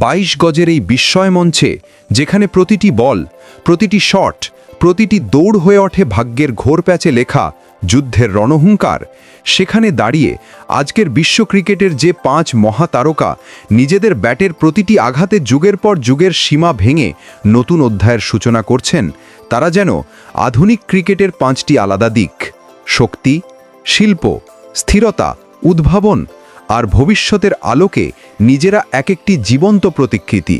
বাইশ গজের এই বিস্ময় মঞ্চে, যেখানে প্রতিটি বল, প্রতিটি শট, প্রতিটি দৌড় হয়ে ওঠে ভাগ্যের ঘোর প্যাচে লেখা যুদ্ধের রণহুঙ্কার, সেখানে দাঁড়িয়ে আজকের বিশ্ব ক্রিকেটের যে পাঁচ মহাতারকা, নিজেদের ব্যাটের প্রতিটি আঘাতে যুগের পর যুগের সীমা ভেঙে নতুন অধ্যায়ের সূচনা করছেন তারা যেন আধুনিক ক্রিকেটের পাঁচটি আলাদা দিক। শক্তি, শিল্প, স্থিরতা, উদ্ভাবন আর ভবিষ্যতের আলোকে নিজেরা এক একটি জীবন্ত প্রতিকৃতি।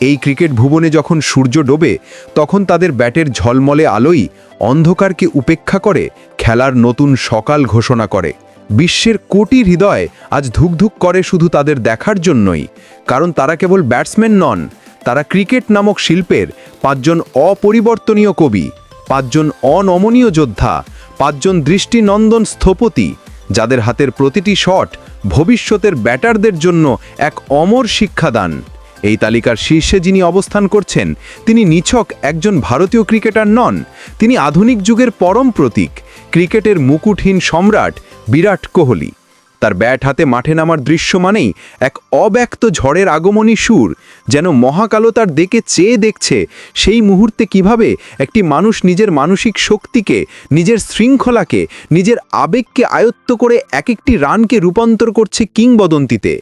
এই ক্রিকেট ভুবনে যখন সূর্য ডোবে, তখন তাদের ব্যাটের ঝলমলে আলোই অন্ধকারকে উপেক্ষা করে খেলার নতুন সকাল ঘোষণা করে। বিশ্বের কোটি হৃদয় আজ ধুকধুক করে শুধু তাদের দেখার জন্যই, কারণ তারা কেবল ব্যাটসম্যান নন, তারা ক্রিকেট নামক শিল্পের পাঁচজন অপরিবর্তনীয় কবি, পাঁচজন অনমনীয় যোদ্ধা, পাঁচজন দৃষ্টিনন্দন স্থপতি, যাদের হাতের প্রতিটি শট ভবিষ্যতের ব্যাটারদের জন্য এক অমর শিক্ষাদান। এই তালিকার শীর্ষে যিনি অবস্থান করছেন, তিনি নিছক একজন ভারতীয় ক্রিকেটার নন, তিনি আধুনিক যুগের পরম প্রতীক, ক্রিকেটের মুকুটহীন সম্রাট বিরাট কোহলি। তার ব্যাট হাতে মাঠে নামার দৃশ্য মানেই এক অব্যক্ত ঝড়ের আগমনী সুর, যেন মহাকালো তার দিকে চেয়ে দেখছে সেই মুহূর্তে কীভাবে একটি মানুষ নিজের মানসিক শক্তিকে, নিজের শৃঙ্খলাকে, নিজের আবেগকে আয়ত্ত করে এক একটি রানকে রূপান্তর করছে কিংবদন্তিতে।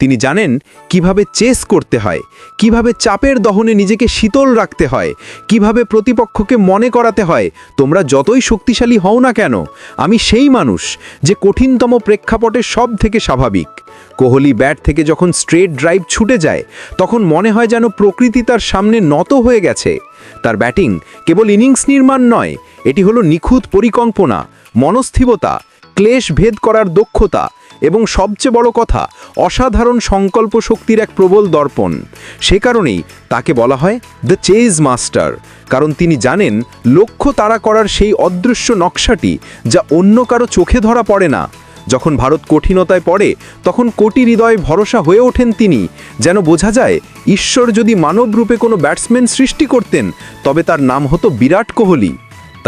তিনি জানেন কীভাবে চেস করতে হয়, কীভাবে চাপের দহনে নিজেকে শীতল রাখতে হয়, কীভাবে প্রতিপক্ষকে মনে করাতে হয়, তোমরা যতই শক্তিশালী হও না কেন, আমি সেই মানুষ যে কঠিনতম প্রেক্ষাপটে সব থেকে স্বাভাবিক। কোহলি ব্যাট থেকে যখন স্ট্রেট ড্রাইভ ছুটে যায়, তখন মনে হয় যেন প্রকৃতি তার সামনে নত হয়ে গেছে। তার ব্যাটিং কেবল ইনিংস নির্মাণ নয়, এটি হলো নিখুঁত পরিকল্পনা, মনস্থিরতা ক্লেশ ভেদ করার দক্ষতা এবং সবচেয়ে বড় কথা, অসাধারণ সংকল্প শক্তির এক প্রবল দর্পণ। সে কারণেই তাকে বলা হয় দ্য চেজ মাস্টার কারণ তিনি জানেন লক্ষ্য তারা করার সেই অদৃশ্য নকশাটি যা অন্য কারও চোখে ধরা পড়ে না। যখন ভারত কঠিনতায় পড়ে, তখন কোটি হৃদয়ে ভরসা হয়ে ওঠেন তিনি। যেন বোঝা যায়, ঈশ্বর যদি মানব রূপে কোনো ব্যাটসম্যান সৃষ্টি করতেন, তবে তার নাম হতো বিরাট কোহলি।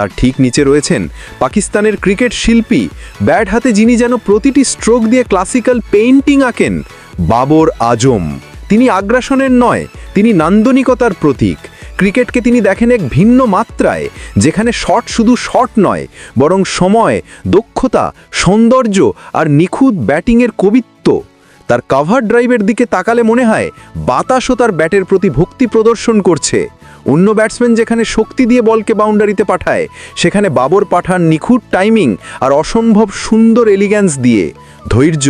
তার ঠিক নিচে রয়েছেন পাকিস্তানের ক্রিকেট শিল্পী। ব্যাট হাতে যিনি যেন প্রতিটি স্ট্রোক দিয়ে ক্লাসিক্যাল পেইন্টিং আঁকেন, বাবর আজম। তিনি আগ্রাসনের নয়, তিনি নান্দনিকতার প্রতীক। ক্রিকেটকে তিনি দেখেন এক ভিন্ন মাত্রায়, যেখানে শট শুধু শট নয়, বরং সময়, দক্ষতা, সৌন্দর্য আর নিখুঁত ব্যাটিংয়ের কবিত্ব। তার কাভার ড্রাইভের দিকে তাকালে মনে হয় বাতাসও তার ব্যাটের প্রতি ভক্তি প্রদর্শন করছে। অন্য ব্যাটসম্যান যেখানে শক্তি দিয়ে বলকে বাউন্ডারিতে পাঠায়, সেখানে বাবর পাঠান নিখুঁত টাইমিং আর অসম্ভব সুন্দর এলিগ্যান্স দিয়ে। ধৈর্য,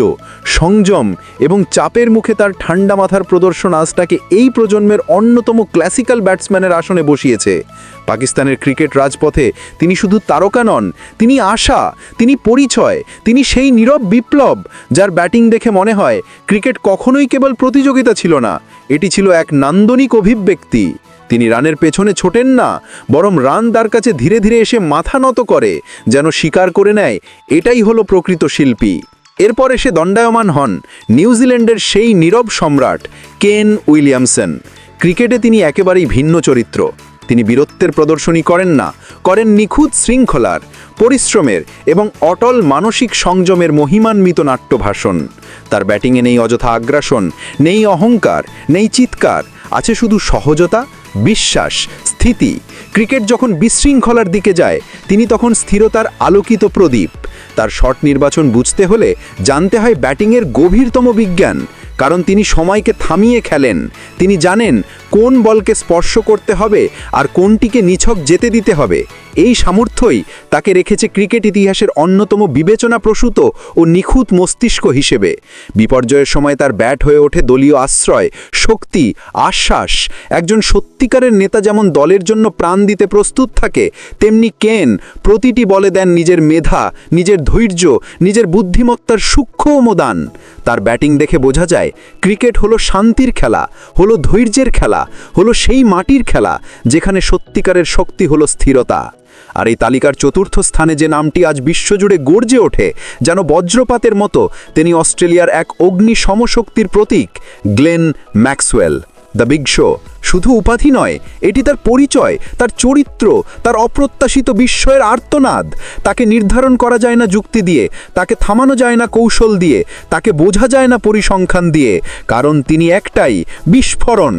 সংযম এবং চাপের মুখে তার ঠান্ডা মাথার প্রদর্শন আজ তাকে এই প্রজন্মের অন্যতম ক্লাসিক্যাল ব্যাটসম্যানের আসনে বসিয়েছে। পাকিস্তানের ক্রিকেট রাজপথে তিনি শুধু তারকা নন, তিনি আশা, তিনি পরিচয়, তিনি সেই নীরব বিপ্লব যার ব্যাটিং দেখে মনে হয় ক্রিকেট কখনোই কেবল প্রতিযোগিতা ছিল না, এটি ছিল এক নান্দনিক অভিব্যক্তি। তিনি রানের পেছনে ছোটেন না, বরং রান তার কাছে ধীরে ধীরে এসে মাথা নত করে, যেন স্বীকার করে নেয়, এটাই হলো প্রকৃত শিল্পী। এরপর এসে দণ্ডায়মান হন নিউজিল্যান্ডের সেই নীরব সম্রাট, কেন উইলিয়ামসন। ক্রিকেটে তিনি একেবারেই ভিন্ন চরিত্র। তিনি বীরত্বের প্রদর্শনী করেন না, করেন নিখুঁত শৃঙ্খলার, পরিশ্রমের এবং অটল মানসিক সংযমের মহিমান্বিত নাট্যভাষণ। তার ব্যাটিংয়ে নেই অযথা আগ্রাসন, নেই অহংকার, নেই চিৎকার, আছে শুধু সহজতা বিশ্বাস, স্থিতি। ক্রিকেট যখন বিশৃঙ্খলার দিকে যায়, তিনি তখন স্থিরতার আলোকিত প্রদীপ। তার শট নির্বাচন বুঝতে হলে জানতে হয় ব্যাটিংয়ের গভীরতম বিজ্ঞান, কারণ তিনি সময়কে থামিয়ে খেলেন। তিনি জানেন কোন বলকে স্পর্শ করতে হবে আর কোনটিকে নিছক যেতে দিতে হবে। এই সামর্থ্যই তাকে রেখেছে ক্রিকেট ইতিহাসের অন্যতম বিবেচনা প্রসূত ও নিখুঁত মস্তিষ্ক হিসেবে। বিপর্যয়ের সময় তার ব্যাট হয়ে ওঠে দলীয় আশ্রয়, শক্তি, আশ্বাস। একজন সত্যিকারের নেতা যেমন দলের জন্য প্রাণ দিতে প্রস্তুত থাকে, তেমনি কেন প্রতিটি বলে দেন নিজের মেধা, নিজের ধৈর্য, নিজের বুদ্ধিমত্তার সূক্ষ্ম দান তার ব্যাটিং দেখে বোঝা যায়, ক্রিকেট হলো শান্তির খেলা, হলো ধৈর্যের খেলা, হলো সেই মাটির খেলা, যেখানে সত্যিকারের শক্তি হলো স্থিরতা। আর এই তালিকার চতুর্থ স্থানে যে নামটি আজ বিশ্বজুড়ে গর্জে ওঠে, যেন বজ্রপাতের মতো, তিনি অস্ট্রেলিয়ার এক অগ্নি সমশক্তির প্রতীক, Glenn Maxwell. The big show শুধু উপাধি নয়, এটি তার পরিচয়, তার চরিত্র, তার অপ্রত্যাশিত বিস্ময়ের আর্তনাদ। তাকে নির্ধারণ করা যায় না যুক্তি দিয়ে, তাকে থামানো যায় না কৌশল দিয়ে, তাকে বোঝা যায় না পরিসংখ্যান দিয়ে, কারণ তিনি একটাই, বিস্ফোরণ।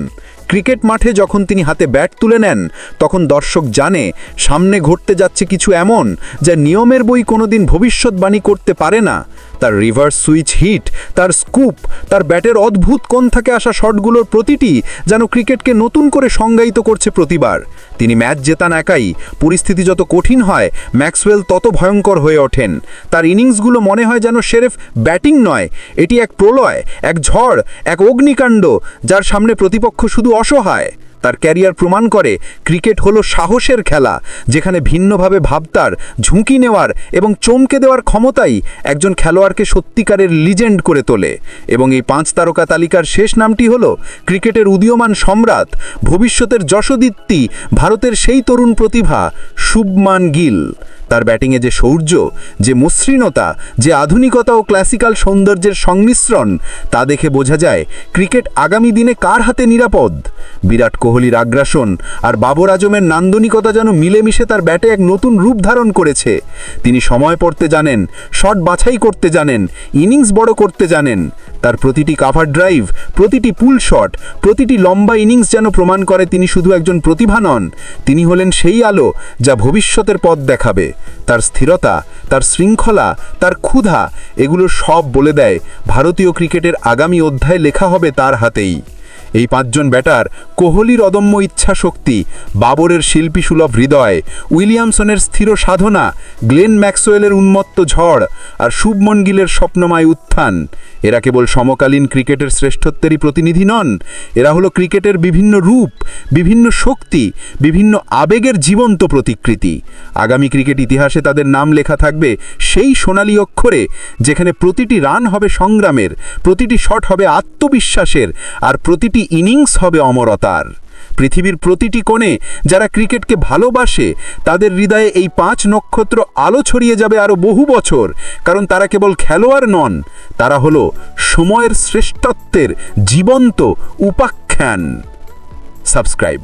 ক্রিকেট মাঠে যখন তিনি হাতে ব্যাট তুলে নেন, তখন দর্শক জানে সামনে ঘটতে যাচ্ছে কিছু এমন যা নিয়মের বই কোনোদিন ভবিষ্যৎবাণী করতে পারে না। তার রিভার্স সুইচ হিট, তার স্কুপ, তার ব্যাটের অদ্ভুত কোণ থেকে আসা শটগুলোর প্রতিটি যেন ক্রিকেটকে নতুন করে সংজ্ঞায়িত করছে প্রতিবার। তিনি ম্যাচ জেতান একাই, পরিস্থিতি যত কঠিন হয়, ম্যাক্সওয়েল তত ভয়ঙ্কর হয়ে ওঠেন। তার ইনিংসগুলো মনে হয় যেন সেরেফ ব্যাটিং নয়, এটি এক প্রলয়, এক ঝড়, এক অগ্নিকাণ্ড, যার সামনে প্রতিপক্ষ শুধু অসহায়। তার ক্যারিয়ার প্রমাণ করে ক্রিকেট হলো সাহসের খেলা, যেখানে ভিন্নভাবে ভাবতার, ঝুঁকি নেওয়ার এবং চমকে দেওয়ার ক্ষমতাই একজন খেলোয়াড়কে সত্যিকারের লিজেন্ড করে তোলে। এবং এই পাঁচ তারকা তালিকার শেষ নামটি হল ক্রিকেটের উদীয়মান সম্রাট, ভবিষ্যতের যশোদীপ্তি, ভারতের সেই তরুণ প্রতিভা, শুভমান গিল। তার ব্যাটিংয়ে যে শৌর্য যে মসৃণতা, যে আধুনিকতা ও ক্লাসিক্যাল সৌন্দর্যের সংমিশ্রণ, তা দেখে বোঝা যায় ক্রিকেট আগামী দিনে কার হাতে নিরাপদ। বিরাট কোহলির আগ্রাসন আর বাবর আজমের নান্দনিকতা যেন মিলেমিশে তার ব্যাটে এক নতুন রূপ ধারণ করেছে। তিনি সময় পড়তে জানেন, শট বাছাই করতে জানেন, ইনিংস বড় করতে জানেন। তার প্রতিটি কাভার ড্রাইভ প্রতিটি পুল শট প্রতিটি লম্বা ইনিংস যেন প্রমাণ করে তিনি শুধু একজন প্রতিভা নন, তিনি হলেন সেই আলো যা ভবিষ্যতের পথ দেখাবে। তার স্থিরতা, তার শৃঙ্খলা, তার ক্ষুধা, এগুলো সব বলে দেয়। ভারতীয় ক্রিকেটের আগামী অধ্যায় লেখা হবে তার হাতেই। এই পাঁচজন ব্যাটার কোহলির অদম্য ইচ্ছা শক্তি, বাবরের শিল্পী সুলভ হৃদয়, উইলিয়ামসনের স্থির সাধনা, গ্লেন ম্যাক্সওয়েলের উন্মত্ত ঝড় আর শুভমন গিলের স্বপ্নময় উত্থান। এরা কেবল সমকালীন ক্রিকেটের শ্রেষ্ঠত্বেরই প্রতিনিধি নন, এরা হলো ক্রিকেটের বিভিন্ন রূপ, বিভিন্ন শক্তি, বিভিন্ন আবেগের জীবন্ত প্রতিকৃতি। আগামী ক্রিকেট ইতিহাসে তাদের নাম লেখা থাকবে সেই সোনালী অক্ষরে, যেখানে প্রতিটি রান হবে সংগ্রামের, প্রতিটি শট হবে আত্মবিশ্বাসের আর প্রতিটি ইনিংস হবে অমরতার। পৃথিবীর প্রতিটি কোণে যারা ক্রিকেটকে ভালোবাসে, তাদের হৃদয়ে এই পাঁচ নক্ষত্র আলো ছড়িয়ে যাবে আরও বহু বছর। কারণ তারা কেবল খেলোয়াড় নন, তারা হলো সময়ের শ্রেষ্ঠত্বের জীবন্ত উপাখ্যান। সাবস্ক্রাইব।